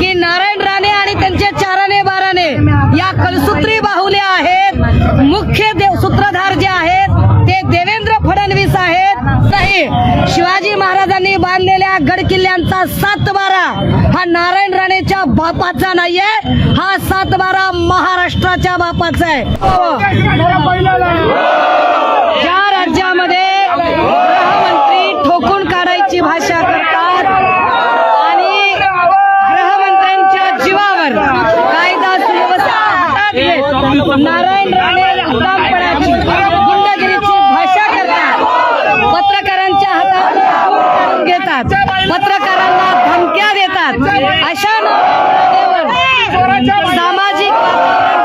की नारायण राणे आणि त्यांचे चाराने बाराने या कलसूत्री बाहुले आहेत. मुख्य देव सूत्रधार जे आहेत ते देवेंद्र फडणवीस आहेत. नाही शिवाजी महाराजांनी बांधलेल्या गड किल्ल्यांचा सातबारा हा नारायण राणेच्या बापाचा नाहीये हा सातबारा महाराष्ट्राच्या बापाचा आहे. हो. ज्या राज्यामध्ये गृहमंत्री ठोकून काढायची भाषा करतात आणि गृहमंत्र्यांच्या जीवावर कायदा सुव्यवस्था हातात घेत नारायण राणे हकामपणाची गुंडगिरीची भाषा करतात. पत्रकारांच्या हातात घेतात. पत्रकारांना धमक्या देतात. अशा सामाजिक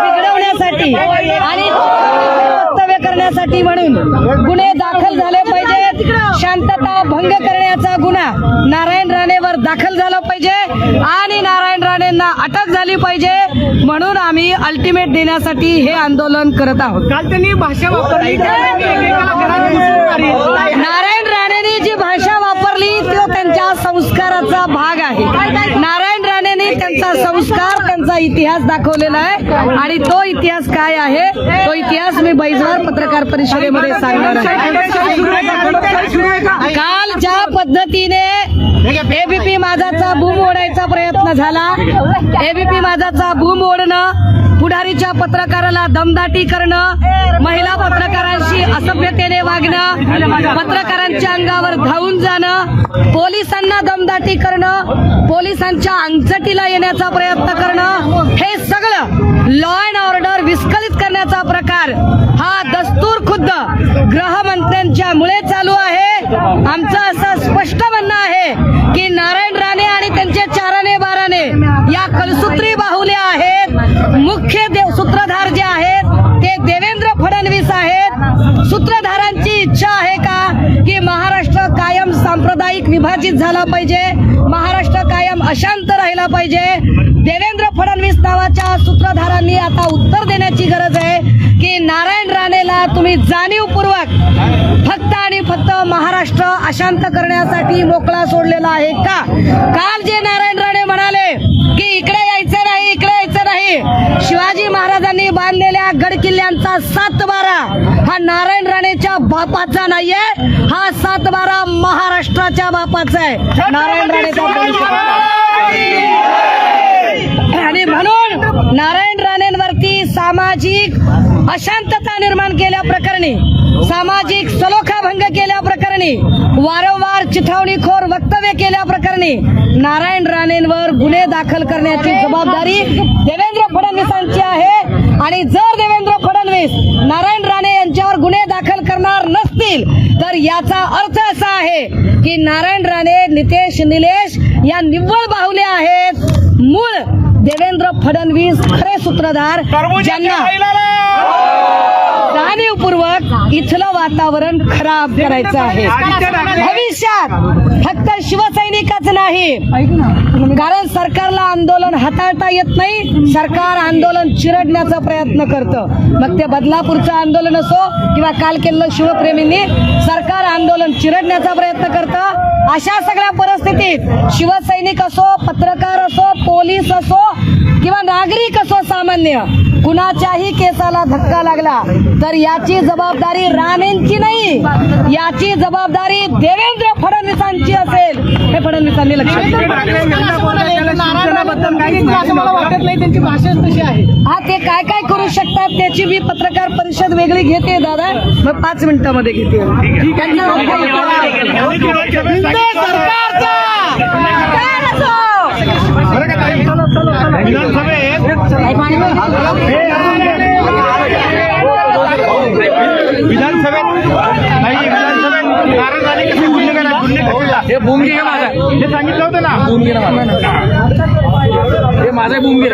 बिघडवण्यासाठी आणि वक्तव्य करण्यासाठी म्हणून गुन्हे दाखल झाले पाहिजेत शांतता भंग करण्याचा गुन्हा नारायण राणेवर दाखल झाला पाहिजे. आणि नारायण राणेंना अटक झाली पाहिजे. आम्ही अल्टिमेट देण्यासाठी हे आंदोलन करत आहोत. काल त्यांनी भाषा वापरली. नारायण राणेने जी भाषा वापरली तो त्यांच्या संस्काराचा भाग आहे. नारायण राणेने त्यांचा संस्कार त्यांचा इतिहास दाखवलेला आहे. आणि तो इतिहास काय आहे? तो इतिहास मी बैजवार पत्रकार परिषदेमध्ये सांगणार आहे? काल ज्या पद्धतीने एबीपी माझाचा बूम ओढायचा प्रयत्न झाला. एबीपी माझाचा बूम ओढणं पुढारीच्या पत्रकाराला दमदाटी करणं महिला पत्रकारांशी असभ्यतेने वागणं पत्रकारांच्या अंगावर धावून जाणं पोलिसांना दमदाटी करणं पोलिसांच्या अंगचटीला येण्याचा प्रयत्न करणं हे सगळं लॉ अँड ऑर्डर विस्कळीत करण्याचा प्रकार हा दस्तूर खुद्द गृहमंत्र्यांच्या मुळे चालू आहे. आमचं विभाजित झाला पाहिजे. महाराष्ट्र कायम अशांत राहिला पाहिजे. देवेंद्र फडणवीस नावाच्या सूत्रधारांनी आता उत्तर देण्याची गरज आहे की नारायण राणेला तुम्ही जाणीवपूर्वक फक्त आणि फक्त महाराष्ट्र अशांत करण्यासाठी मोकळा सोडलेला आहे का? काल जे नारायण राणे म्हणाले की इकडे इकडे नाही शिवाजी महाराजांनी बांधलेल्या गड किल्ल्यांचा सात बारा हा नारायण राणेच्या बापाचा नाहीये हा सात बारा महाराष्ट्राच्या बापाचा आहे. नारायण राणेचा आणि म्हणून नारायण राणेंवरती सामाजिक अशांतता निर्माण केल्या प्रकरणी सामाजिक सलोखा भंग केल्या प्रकरणी वारंवार चिथावणीखोर वक्तव्य केल्या प्रकरणी नारायण राणेंवर गुन्हे दाखल करण्याची जबाबदारी देवेंद्र फडणवीसांची आहे. आणि जर देवेंद्र फडणवीस नारायण राणे यांच्यावर गुन्हे दाखल करणार नसतील तर याचा अर्थ असा आहे की नारायण राणे नितेश निलेश या निव्वळ बाहुले आहेत. मूळ देवेंद्र फडणवीस खरे सूत्रधार. ज्यांना जाणीवपूर्वक इथलं वातावरण खराब करायचं आहे. भविष्यात फक्त शिवसैनिकच नाही कारण सरकारला आंदोलन हाताळता येत नाही सरकार आंदोलन चिरडण्याचा प्रयत्न करतं. मग ते बदलापूरचं आंदोलन असो किंवा काल केलेलं शिवप्रेमींनी सरकार आंदोलन चिरडण्याचा प्रयत्न करतं. अशा सगळ्या परिस्थितीत शिवसैनिक असो पत्रकार असो पोलीस असो किंवा नागरिक असो सामान्य कुणाच्याही केसाला धक्का लागला तर याची जबाबदारी राणेंची नाही. याची जबाबदारी देवेंद्र फडणवीसांची असेल. हे फडणवीसांनी लक्षात आहे. हा ते काय काय करू शकतात त्याची मी पत्रकार परिषद वेगळी घेते दादा. मग पाच मिनिटामध्ये घेते. सरकारचा! सरकार असो. विधानसभेत नाही विधानसभेत नाराज झाले कसे गुन्हे करा गुन्हे कसे हे बुमगी हे माझा. हे सांगितलं होतं ना. माझा हे माझा बुमगी